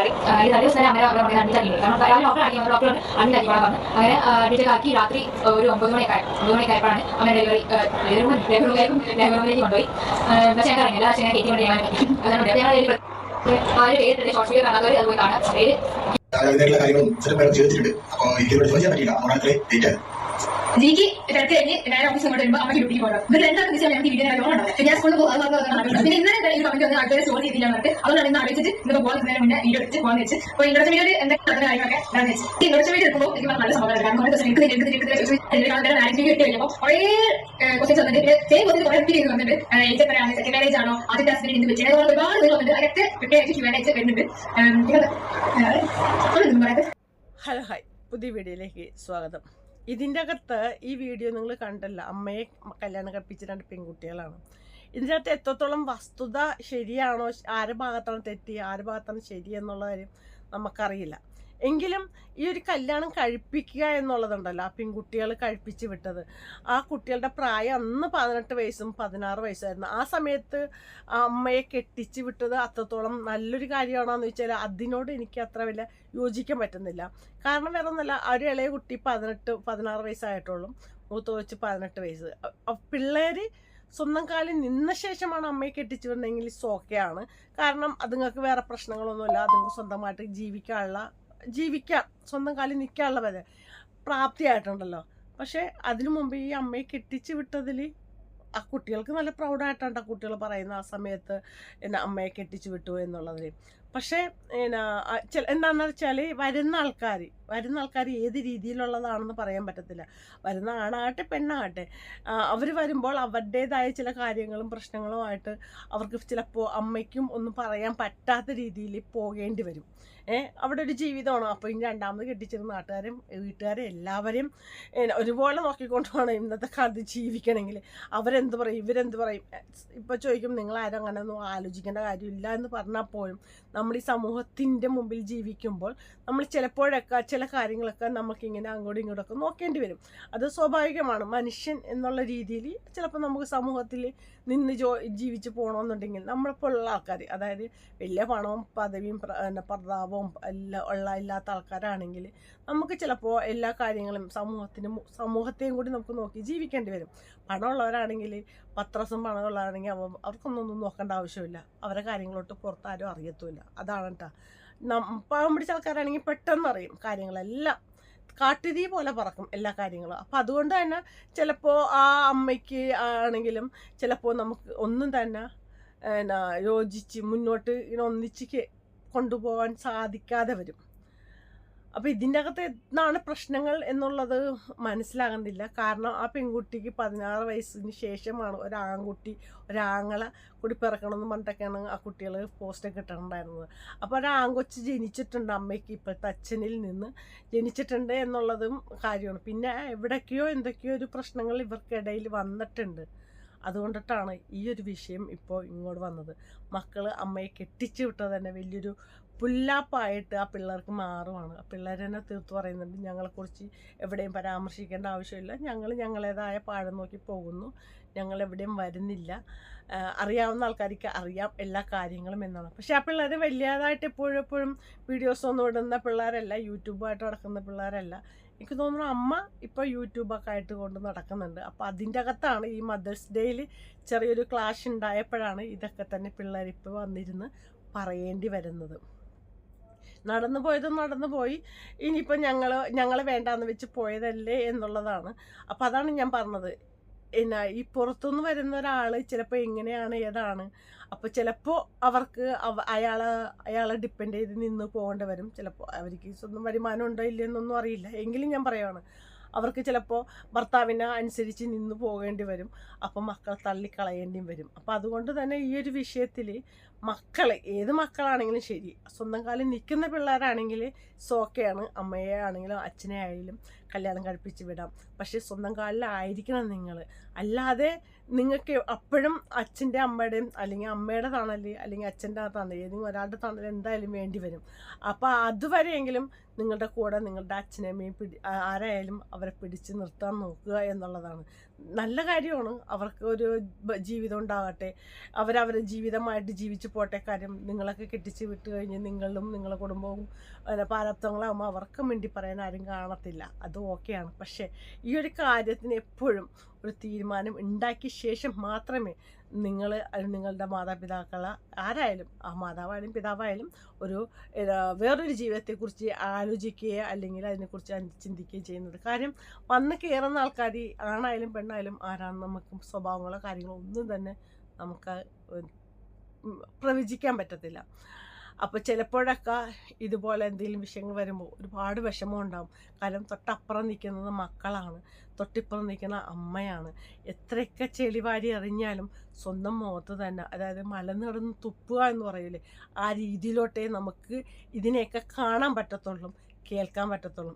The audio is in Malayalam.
ഡെലിവറി ഈ തലേ ദിവസം അമ്മ അവർ അഡ്മിറ്റ് കാരണം രാവിലെ ഡോക്ടർ ആക്കി ഡോക്ടർ അഡ്മിറ്റ് പറഞ്ഞു. അങ്ങനെ അഡ്മിറ്റ് ആക്കി രാത്രി ഒരു ഒമ്പത് മണിയൊക്കെ ആയി. ഒമ്പത് മണിയൊക്കെ ആയപ്പോഴാണ് അമ്മ ഡെലിവറി ഡെലിവറിയിലേക്കും ഡെലിവറിയിലേക്ക് കൊണ്ടുപോയി. പക്ഷേ ഞങ്ങൾക്ക് അറിയില്ല പക്ഷേ ഞാൻ കയറ്റി കൊണ്ട് ചെയ്യാൻ പറ്റി. അതുകൊണ്ട് ഞങ്ങൾ ആ ഒരു പേര് ഷോർട്ട് ഫിലിം കാണാത്തവർ അത് പോയി കാണാം. പേര് അതിനായിട്ടുള്ള കാര്യങ്ങളും ചില പേർ ചെയ്തിട്ടുണ്ട്. അപ്പോൾ കഴിഞ്ഞ് നേരെ ഓഫീസ് വരുമ്പോൾ ഡ്യൂട്ടി പോകണം. ഇത് രണ്ടാമത്തെ ദിവസം ഞങ്ങൾക്ക് വീഡിയോ കാര്യങ്ങളുണ്ട് പിന്നെ ഞാൻ സ്കൂളിൽ പോകുന്നത് പിന്നെ ഇന്നലെ ഈ കമന്റ് വന്ന് ആൾക്കാരെ സ്റ്റോർ ചെയ്തില്ല എന്നിട്ട് അതുകൊണ്ട് ഇന്ന് അറിയിച്ചിട്ട് ഇന്ന് പോകാൻ നിന്നതിന് മുന്നേ വീഡിയോ എടുത്ത് പോകാൻ വെച്ച്. അപ്പോൾ വീഡിയോ എന്തൊക്കെ കാര്യങ്ങളൊക്കെ ഞാൻ ഈ ഇന്നത്തെ വീഡിയോ എടുക്കുമ്പോൾ എനിക്ക് നല്ല പറയാം? Hello hi. പുതിയ വീഡിയോയിലേക്ക് സ്വാഗതം. ഇതിന്റെ അകത്ത് ഈ വീഡിയോ നിങ്ങൾ കണ്ടല്ല. അമ്മയെ കല്യാണം കഴിപ്പിച്ച രണ്ട് പെൺകുട്ടികളാണ്. ഇതിന്റെ അകത്ത് എത്രത്തോളം വസ്തുത ശരിയാണോ ആരുടെ ഭാഗത്താണ് തെറ്റി ആരുടെ ഭാഗത്താണ് ശരി എന്നുള്ള കാര്യം നമുക്കറിയില്ല. എങ്കിലും ഈ ഒരു കല്യാണം കഴിപ്പിക്കുക എന്നുള്ളതുണ്ടല്ലോ ആ പെൺകുട്ടികൾ കഴിപ്പിച്ച് വിട്ടത്. ആ കുട്ടികളുടെ പ്രായം അന്ന് പതിനെട്ട് വയസ്സും പതിനാറ് വയസ്സായിരുന്നു. ആ സമയത്ത് അമ്മയെ കെട്ടിച്ച് വിട്ടത് അത്രത്തോളം നല്ലൊരു കാര്യമാണോന്ന് വെച്ചാൽ അതിനോട് എനിക്ക് അത്ര വലിയ യോജിക്കാൻ പറ്റുന്നില്ല. കാരണം വേറെ ഒന്നല്ല ഒരു ഇളയ കുട്ടി പതിനെട്ട് പതിനാറ് വയസ്സായിട്ടുള്ളൂ. മൂത്ത വെച്ച് പതിനെട്ട് വയസ്സ്. പിള്ളേർ സ്വന്തം കാലിൽ നിന്ന ശേഷമാണ് അമ്മയെ കെട്ടിച്ചു വിടുന്നതെങ്കിൽ സോക്കെയാണ് കാരണം അതുങ്ങൾക്ക് വേറെ പ്രശ്നങ്ങളൊന്നുമില്ല അതുങ്ങൾക്ക് സ്വന്തമായിട്ട് ജീവിക്കാനുള്ള ജീവിക്കാം സ്വന്തം കാലിൽ നിൽക്കാനുള്ള വരെ പ്രാപ്തിയായിട്ടുണ്ടല്ലോ. പക്ഷേ അതിനു മുമ്പ് ഈ അമ്മയെ കെട്ടിച്ച് വിട്ടതിൽ ആ കുട്ടികൾക്ക് നല്ല പ്രൗഡായിട്ടാണ് ആ കുട്ടികൾ പറയുന്ന ആ സമയത്ത് എന്നെ അമ്മയെ കെട്ടിച്ചു വിട്ടു എന്നുള്ളതിൽ പക്ഷേ എന്നാ എന്താണെന്ന് വെച്ചാൽ വരുന്ന ആൾക്കാർ വരുന്ന ആൾക്കാർ ഏത് രീതിയിലുള്ളതാണെന്ന് പറയാൻ പറ്റത്തില്ല. വരുന്ന ആണാകട്ടെ പെണ്ണാകട്ടെ അവർ വരുമ്പോൾ അവരുടേതായ ചില കാര്യങ്ങളും പ്രശ്നങ്ങളുമായിട്ട് അവർക്ക് ചിലപ്പോൾ അമ്മയ്ക്കും ഒന്നും പറയാൻ പറ്റാത്ത രീതിയിൽ പോകേണ്ടി വരും. ഏഹ് അവിടെ ഒരു ജീവിതമാണ്? അപ്പോൾ ഇനി രണ്ടാമത് കെട്ടിച്ചിരുന്ന നാട്ടുകാരും വീട്ടുകാരും എല്ലാവരെയും ഒരുപോലെ നോക്കിക്കൊണ്ട് വേണം ഇന്നത്തെ കാലത്ത് ജീവിക്കണമെങ്കിൽ അവരെന്ത് പറയും? ഇവരെന്ത് പറയും? ഇപ്പോൾ ചോദിക്കും നിങ്ങൾ ആരും അങ്ങനെ ഒന്നും ആലോചിക്കേണ്ട കാര്യമില്ല എന്ന് പറഞ്ഞാൽ പോലും നമ്മൾ ഈ സമൂഹത്തിന്റെ മുമ്പിൽ ജീവിക്കുമ്പോൾ നമ്മൾ ചിലപ്പോഴൊക്കെ ചില കാര്യങ്ങളൊക്കെ നമുക്കിങ്ങനെ അങ്ങോട്ടും ഇങ്ങോട്ടൊക്കെ നോക്കേണ്ടി വരും. അത് സ്വാഭാവികമാണ്. മനുഷ്യൻ എന്നുള്ള രീതിയിൽ ചിലപ്പോൾ നമുക്ക് സമൂഹത്തിൽ നിന്ന് ജോ ജീവിച്ച് പോകണമെന്നുണ്ടെങ്കിൽ നമ്മളെപ്പോലുള്ള ആൾക്കാർ അതായത് വലിയ പണവും പദവിയും പ്രതാപവും എല്ലാം ഉള്ള ഇല്ലാത്ത ആൾക്കാരാണെങ്കിൽ നമുക്ക് ചിലപ്പോൾ എല്ലാ കാര്യങ്ങളും സമൂഹത്തിന് സമൂഹത്തെയും കൂടി നമുക്ക് നോക്കി ജീവിക്കേണ്ടി വരും. പണമുള്ളവരാണെങ്കിൽ പത്രസും പണമുള്ളവരാണെങ്കിൽ അവ അവർക്കൊന്നും ഒന്നും നോക്കേണ്ട ആവശ്യമില്ല. അവരെ കാര്യങ്ങളോട്ട് പുറത്താരും അറിയത്തുമില്ല. അതാണ് കേട്ടോ പാവം പിടിച്ച ആൾക്കാരാണെങ്കിൽ പെട്ടെന്ന് അറിയും കാര്യങ്ങളെല്ലാം. കാട്ടുതീ പോലെ പറക്കും എല്ലാ കാര്യങ്ങളും. അപ്പം അതുകൊണ്ട് തന്നെ ചിലപ്പോൾ ആ അമ്മയ്ക്ക് ആണെങ്കിലും ചിലപ്പോൾ നമുക്ക് ഒന്നും തന്നെ എന്നാ യോജിച്ച് മുന്നോട്ട് ഇങ്ങനെ ഒന്നിച്ച് കൊണ്ടുപോകാൻ സാധിക്കാതെ വരും. അപ്പോൾ ഇതിന്റെ അകത്ത് എന്താണ് പ്രശ്നങ്ങൾ എന്നുള്ളത് മനസ്സിലാകുന്നില്ല. കാരണം ആ പെൺകുട്ടിക്ക് പതിനാറ് വയസ്സിന് ശേഷമാണ് ഒരാൺകുട്ടി ഒരാങ്ങളെ കൂടി പിറക്കണമെന്ന് പറഞ്ഞിട്ടൊക്കെയാണ് ആ കുട്ടികൾ പോസ്റ്റൊക്കെ ഇട്ടിട്ടുണ്ടായിരുന്നത്. അപ്പോൾ ഒരാങ്കൊച്ച് ജനിച്ചിട്ടുണ്ട് അമ്മയ്ക്ക് ഇപ്പോഴത്തെ അച്ഛനിൽ നിന്ന് ജനിച്ചിട്ടുണ്ട് എന്നുള്ളതും കാര്യമാണ്. പിന്നെ എവിടേക്കെയോ എന്തൊക്കെയോ ഒരു പ്രശ്നങ്ങൾ ഇവർക്കിടയിൽ വന്നിട്ടുണ്ട്. അതുകൊണ്ടിട്ടാണ് ഈ ഒരു വിഷയം ഇപ്പോൾ ഇങ്ങോട്ട് വന്നത്. മക്കൾ അമ്മയെ കെട്ടിച്ചു വിട്ടത് തന്നെ വലിയൊരു പുല്ലാപ്പായിട്ട് ആ പിള്ളേർക്ക് മാറുവാണ്. ആ പിള്ളേർ തന്നെ തീർത്ത് പറയുന്നുണ്ട് ഞങ്ങളെക്കുറിച്ച് എവിടെയും പരാമർശിക്കേണ്ട ആവശ്യമില്ല. ഞങ്ങൾ ഞങ്ങളേതായ പാഴം നോക്കി പോകുന്നു. ഞങ്ങൾ എവിടെയും വരുന്നില്ല അറിയാവുന്ന ആൾക്കാർക്ക് അറിയാം എല്ലാ കാര്യങ്ങളും എന്നാണ്. പക്ഷേ ആ പിള്ളേർ വലിയതായിട്ട് എപ്പോഴും എപ്പോഴും വീഡിയോസ് ഒന്നും ഇടുന്ന പിള്ളേരല്ല യൂട്യൂബായിട്ട് നടക്കുന്ന പിള്ളേരല്ല. എനിക്ക് തോന്നുന്നു അമ്മ ഇപ്പോൾ യൂട്യൂബൊക്കെ ആയിട്ട് കൊണ്ട് നടക്കുന്നുണ്ട്. അപ്പോൾ അതിന്റെ അകത്താണ് ഈ മദേഴ്സ് ഡേയിൽ ചെറിയൊരു ക്ലാഷ് ഉണ്ടായപ്പോഴാണ് ഇതൊക്കെ തന്നെ പിള്ളേർ ഇപ്പോൾ വന്നിരുന്ന് പറയേണ്ടി വരുന്നത്. നടന്നു പോയത് നടന്നു പോയി. ഇനിയിപ്പോൾ ഞങ്ങൾ ഞങ്ങൾ വേണ്ടാന്ന് വെച്ച് പോയതല്ലേ എന്നുള്ളതാണ്. അപ്പം അതാണ് ഞാൻ പറഞ്ഞത്. എന്നാ ഈ പുറത്തുനിന്ന് വരുന്ന ഒരാൾ ചിലപ്പോൾ എങ്ങനെയാണ് ഏതാണ്? അപ്പോൾ ചിലപ്പോൾ അവർക്ക് അവ അയാളെ അയാളെ ഡിപ്പെൻഡ് ചെയ്ത് നിന്ന് പോകേണ്ടി വരും. ചിലപ്പോൾ അവർക്ക് സ്വന്തം വരുമാനം ഉണ്ടോ ഇല്ലയെന്നൊന്നും അറിയില്ല. എങ്കിലും ഞാൻ പറയുവാണ്. അവർക്ക് ചിലപ്പോൾ ഭർത്താവിനെ അനുസരിച്ച് നിന്ന് പോകേണ്ടി വരും. അപ്പം മക്കളെ തള്ളിക്കളയേണ്ടിയും വരും. അപ്പം അതുകൊണ്ട് തന്നെ ഈ ഒരു വിഷയത്തിൽ മക്കൾ ഏത് മക്കളാണെങ്കിലും ശരി. സ്വന്തം കാലിൽ നിൽക്കുന്ന പിള്ളേരാണെങ്കിൽ സോക്കെയാണ് അമ്മയെ ആണെങ്കിലും അച്ഛനെ ആയാലും കല്യാണം കഴിപ്പിച്ച് വിടാം. പക്ഷേ സ്വന്തം കാലിലായിരിക്കണം നിങ്ങൾ അല്ലാതെ നിങ്ങൾക്ക് അപ്പോഴും അച്ഛന്റെ അമ്മയുടെയും അല്ലെങ്കിൽ അമ്മയുടെ തണൽ അല്ലെങ്കിൽ അച്ഛന്റെ തണൽ ഏതെങ്കിലും ഒരാളുടെ തണൽ എന്തായാലും വേണ്ടി വരും. അപ്പോൾ അതുവരെയെങ്കിലും നിങ്ങളുടെ കൂടെ നിങ്ങളുടെ അച്ഛനമ്മയും പിടി ആരായാലും അവരെ പിടിച്ച് നിർത്താൻ നോക്കുക എന്നുള്ളതാണ്. നല്ല കാര്യമാണ്. അവർക്ക് ഒരു ജീവിതം ഉണ്ടാകട്ടെ. അവരവരുടെ ജീവിതമായിട്ട് ജീവിച്ചു പോട്ടെ കാര്യം നിങ്ങളൊക്കെ കെട്ടിച്ച് വിട്ട് കഴിഞ്ഞ് നിങ്ങളും നിങ്ങളുടെ കുടുംബവും പ്രാരബ്ധങ്ങളാകുമ്പോൾ അവർക്ക് വേണ്ടി പറയാൻ ആരും കാണത്തില്ല. അത് ഓക്കെയാണ്. പക്ഷേ ഈ ഒരു കാര്യത്തിന് എപ്പോഴും ഒരു തീരുമാനം ഉണ്ടാക്കിയ ശേഷം മാത്രമേ നിങ്ങൾ നിങ്ങളുടെ മാതാപിതാക്കൾ ആരായാലും ആ മാതാവായാലും പിതാവായാലും ഒരു വേറൊരു ജീവിതത്തെക്കുറിച്ച് ആലോചിക്കുകയോ അല്ലെങ്കിൽ അതിനെക്കുറിച്ച് ചിന്തിക്കുകയോ ചെയ്യുന്നത്. കാര്യം വന്ന് കയറുന്ന ആൾക്കാർ ആണായാലും പെണ്ണായാലും ആരാണെന്ന് നമുക്ക് സ്വഭാവങ്ങളോ കാര്യങ്ങളോ ഒന്നും തന്നെ നമുക്ക് പ്രവചിക്കാൻ പറ്റത്തില്ല. അപ്പോൾ ചിലപ്പോഴൊക്കെ ഇതുപോലെ എന്തെങ്കിലും വിഷയങ്ങൾ വരുമ്പോൾ ഒരുപാട് വിഷമം ഉണ്ടാവും. കാരണം തൊട്ടപ്പുറം നിൽക്കുന്നത് മക്കളാണ്. തൊട്ടിപ്പുറം നിൽക്കുന്ന അമ്മയാണ്. എത്രയൊക്കെ ചെളിവാരി എറിഞ്ഞാലും സ്വന്തം മുഖത്ത് തന്നെ അതായത് മലനിടന്ന് തുപ്പുക എന്ന് പറയില്ലേ ആ രീതിയിലോട്ടേ നമുക്ക് ഇതിനെയൊക്കെ കാണാൻ പറ്റത്തുള്ളൂ കേൾക്കാൻ പറ്റത്തുള്ളൂ.